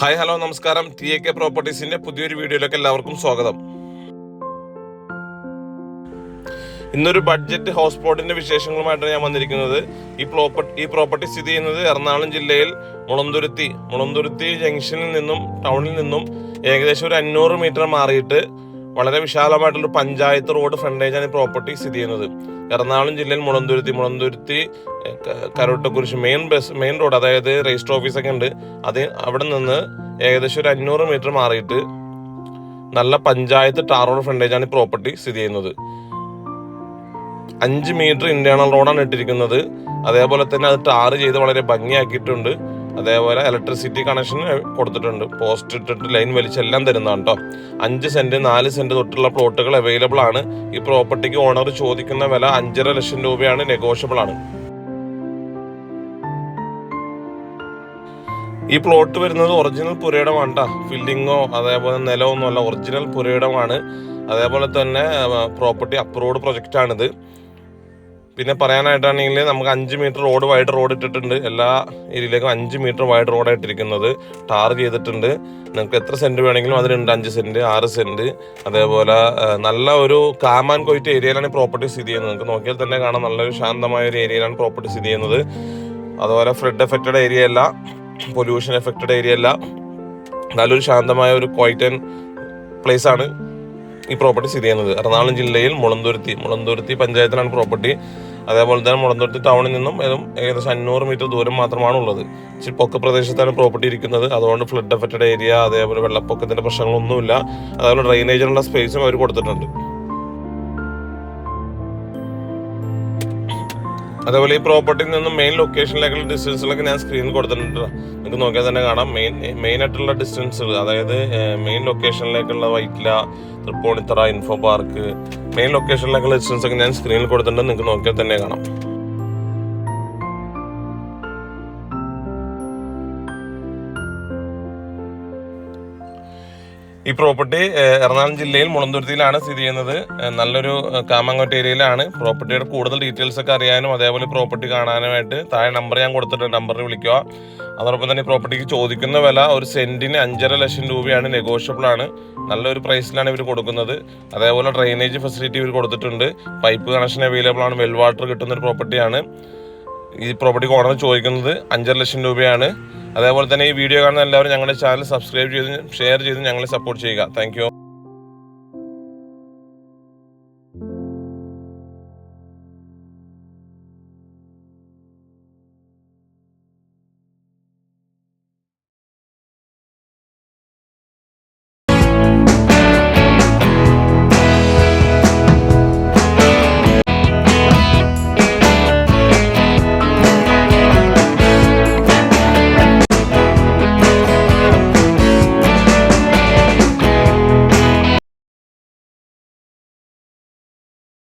Hi hello നമസ്കാരം. T A K പ്രോപ്പർട്ടീസിന്റെ പുതിയൊരു വീഡിയോയിലേക്ക് എല്ലാവർക്കും സ്വാഗതം. ഇന്നൊരു ബഡ്ജറ്റ് ഹൗസ് ബോട്ടിന്റെ വിശേഷങ്ങളുമായിട്ടാണ് ഞാൻ വന്നിരിക്കുന്നത്. ഈ പ്രോപ്പർട്ടി ഈ പ്രോപ്പർട്ടി സ്ഥിതി ചെയ്യുന്നത് എറണാകുളം ജില്ലയിൽ മുളന്തുരുത്തി. മുളന്തുരുത്തി ജംഗ്ഷനിൽ നിന്നും ടൗണിൽ നിന്നും ഏകദേശം ഒരു അഞ്ഞൂറ് മീറ്റർ മാറിയിട്ട് വളരെ വിശാലമായിട്ടുള്ള പഞ്ചായത്ത് റോഡ് ഫ്രണ്ടേജാണ് ഈ പ്രോപ്പർട്ടി സ്ഥിതി ചെയ്യുന്നത്. എറണാകുളം ജില്ലയിൽ Mulanthuruthy Mulanthuruthy Karottakurishu main bus main road അതായത് രജിസ്റ്റർ ഓഫീസൊക്കെ ഉണ്ട്. അത് അവിടെ നിന്ന് ഏകദേശം ഒരു അഞ്ഞൂറ് മീറ്റർ മാറിയിട്ട് നല്ല പഞ്ചായത്ത് ടാർ റോഡ് ഫ്രണ്ടേജാണ് ഈ പ്രോപ്പർട്ടി സ്ഥിതി ചെയ്യുന്നത്. അഞ്ച് മീറ്റർ ഇന്റേണൽ റോഡാണ് ഇട്ടിരിക്കുന്നത്. അതേപോലെ തന്നെ അത് ടാർ ചെയ്ത് വളരെ ഭംഗിയാക്കിയിട്ടുണ്ട്. അതേപോലെ ഇലക്ട്രിസിറ്റി കണക്ഷൻ കൊടുത്തിട്ടുണ്ട്. പോസ്റ്റ് ഇട്ടിട്ട് ലൈൻ വലിച്ചെല്ലാം തരുന്നതാണ് കേട്ടോ അഞ്ച് സെന്റ് നാല് സെന്റ് തൊട്ടുള്ള പ്ലോട്ടുകൾ അവൈലബിൾ ആണ്. ഈ പ്രോപ്പർട്ടിക്ക് ഓണർ ചോദിക്കുന്ന വില അഞ്ചര ലക്ഷം രൂപയാണ് നെഗോഷ്യബിൾ ആണ്. ഈ പ്ലോട്ട് വരുന്നത് ഒറിജിനൽ പുരയിടമാണ്. ഫില്ലിങ്ങോ അതേപോലെ നിലമോ ഒന്നുമല്ല ഒറിജിനൽ പുരയിടമാണ്. അതേപോലെ തന്നെ പ്രോപ്പർട്ടി അപ്രൂവ്ഡ് പ്രൊജക്റ്റ് ആണിത്. പിന്നെ പറയാനായിട്ടാണെങ്കിൽ നമുക്ക് അഞ്ച് മീറ്റർ റോഡ് വൈഡ് റോഡ് ഇട്ടിട്ടുണ്ട്. എല്ലാ ഏരിയയിലേക്കും അഞ്ച് മീറ്റർ വൈഡ് റോഡായിട്ടിരിക്കുന്നത് ടാർ ചെയ്തിട്ടുണ്ട്. നിങ്ങൾക്ക് എത്ര സെന്റ് വേണമെങ്കിലും അതിലുണ്ട്. അഞ്ച് സെന്റ് ആറ് സെന്റ് അതേപോലെ നല്ല ഒരു കാമാൻ കൊയ്റ്റ് ഏരിയയിലാണ് പ്രോപ്പർട്ടി സ്ഥിതി ചെയ്യുന്നത്. നിങ്ങൾക്ക് നോക്കിയാൽ തന്നെ കാണാം. നല്ലൊരു ശാന്തമായ ഒരു ഏരിയയിലാണ് പ്രോപ്പർട്ടി സ്ഥിതി ചെയ്യുന്നത്. അതുപോലെ ഫ്ലഡ് എഫക്റ്റഡ് ഏരിയ അല്ല പൊല്യൂഷൻ എഫക്റ്റഡ് ഏരിയ അല്ല. നല്ലൊരു ശാന്തമായ ഒരു ക്വൈറ്റൻ പ്ലേസ് ആണ്. ഈ പ്രോപ്പർട്ടി സ്ഥിതി ചെയ്യുന്നത്. എറണാകുളം ജില്ലയിൽ മുളന്തുരുത്തി മുളന്തുരുത്തി പഞ്ചായത്തിലാണ് പ്രോപ്പർട്ടി അതേപോലെ തന്നെ മുളന്തുരുത്തി ടൗണിൽ നിന്നും ഏകദേശം അഞ്ഞൂറ് മീറ്റർ ദൂരം മാത്രമാണ് ഉള്ളത് ഇച്ചിരി പൊക്ക പ്രദേശത്താണ് പ്രോപ്പർട്ടി ഇരിക്കുന്നത്. അതുകൊണ്ട് ഫ്ലഡ് എഫക്റ്റഡ് ഏരിയ അതേപോലെ വെള്ളപ്പൊക്കത്തിന്റെ പ്രശ്നങ്ങളൊന്നുമില്ല. അതേപോലെ ഡ്രെയിനേജിനുള്ള സ്പേസും അവർ കൊടുത്തിട്ടുണ്ട്. അതേപോലെ ഈ പ്രോപ്പർട്ടിയിൽ നിന്നും മെയിൻ ലൊക്കേഷനിലേക്കുള്ള ഡിസ്റ്റൻസിലൊക്കെ ഞാൻ സ്ക്രീനിൽ കൊടുത്തിട്ടുണ്ട്. നിങ്ങൾക്ക് നോക്കിയാൽ തന്നെ കാണാം. മെയിൻ മെയിൻ ആയിട്ടുള്ള ഡിസ്റ്റൻസുകൾ അതായത് main ലൊക്കേഷനിലേക്കുള്ള Vyttila Tripunithura info park main ലൊക്കേഷനിലേക്കുള്ള distance ഒക്കെ ഞാൻ സ്ക്രീനിൽ കൊടുത്തിട്ടുണ്ട്. നിങ്ങൾക്ക് നോക്കിയാൽ തന്നെ കാണാം. ഈ പ്രോപ്പർട്ടി എറണാകുളം ജില്ലയിൽ മുളന്തുരുത്തിയിലാണ് സ്ഥിതി ചെയ്യുന്നത്. നല്ലൊരു കാമങ്ങോട്ട് ഏരിയയിലാണ്. പ്രോപ്പർട്ടിയുടെ കൂടുതൽ ഡീറ്റെയിൽസ് ഒക്കെ അറിയാനും അതേപോലെ പ്രോപ്പർട്ടി കാണാനുമായിട്ട് താഴെ നമ്പർ ഞാൻ കൊടുത്തിട്ടുണ്ട്. നമ്പറിൽ വിളിക്കുക. അതോടൊപ്പം തന്നെ പ്രോപ്പർട്ടിക്ക് ചോദിക്കുന്ന വില ഒരു സെന്റിന് അഞ്ചര ലക്ഷം രൂപയാണ് നെഗോഷ്യബിൾ ആണ്. നല്ലൊരു പ്രൈസിലാണ് ഇവർ കൊടുക്കുന്നത്. അതേപോലെ ഡ്രെയിനേജ് ഫെസിലിറ്റി ഇവർ കൊടുത്തിട്ടുണ്ട്. പൈപ്പ് കണക്ഷൻ അവൈലബിൾ ആണ്. വെൽ വാട്ടർ കിട്ടുന്ന ഒരു പ്രോപ്പർട്ടിയാണ്. ഈ പ്രോപ്പർട്ടിക്ക് ഓണർ ചോദിക്കുന്നത് അഞ്ചര ലക്ഷം രൂപയാണ്. അതേപോലെ തന്നെ ഈ വീഡിയോ കാണുന്ന എല്ലാവരും ഞങ്ങളുടെ ചാനൽ സബ്സ്ക്രൈബ് ചെയ്ത് ഷെയർ ചെയ്ത് ഞങ്ങളെ സപ്പോർട്ട് ചെയ്യുക. താങ്ക്